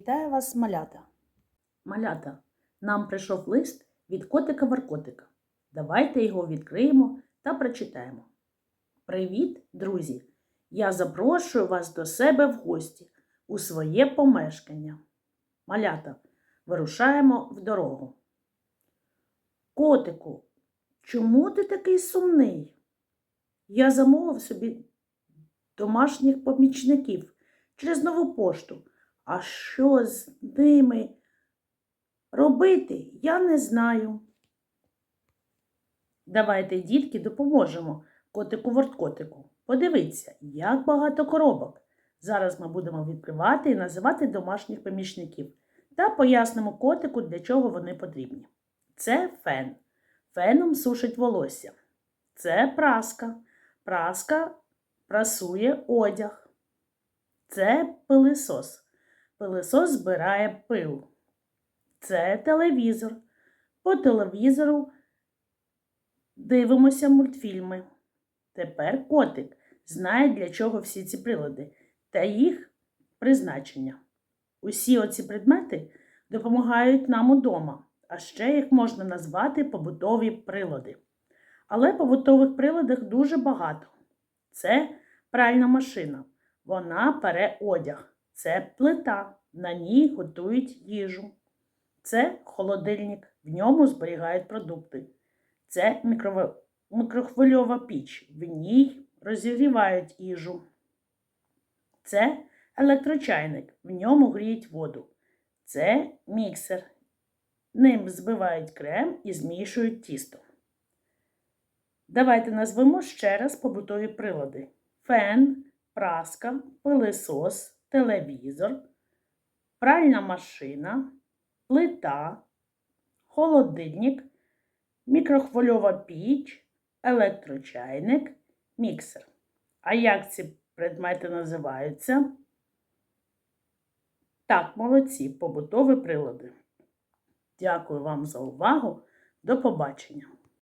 Вітаю вас, малята. Малята, нам прийшов лист від котика Варкотика. Давайте його відкриємо та прочитаємо. Привіт, друзі! Я запрошую вас до себе в гості у своє помешкання. Малята, вирушаємо в дорогу. Котику, чому ти такий сумний? Я замовив собі домашніх помічників через нову пошту. А що з ними робити, я не знаю. Давайте, дітки, допоможемо котику ворткотику. Подивіться, як багато коробок. Зараз ми будемо відкривати і називати домашніх помічників та пояснимо котику, для чого вони потрібні. Це фен. Феном сушить волосся. Це праска. Праска прасує одяг. Це пилисос. Пилисос збирає пил. Це телевізор. По телевізору дивимося мультфільми. Тепер котик знає, для чого всі ці прилади та їх призначення. Усі оці предмети допомагають нам удома, а ще їх можна назвати побутові прилади. Але побутових приладів дуже багато. Це пральна машина. Вона пере одяг. Це плита. На ній готують їжу. Це холодильник, в ньому зберігають продукти. Це мікрохвильова піч, в ній розігрівають їжу. Це електрочайник, в ньому гріють воду. Це міксер. Ним збивають крем і змішують тісто. Давайте назвемо ще раз побутові прилади: фен, праска, пилисос, телевізор, пральна машина, плита, холодильник, мікрохвильова піч, електрочайник, міксер. А як ці предмети називаються? Так, молодці, побутові прилади. Дякую вам за увагу. До побачення!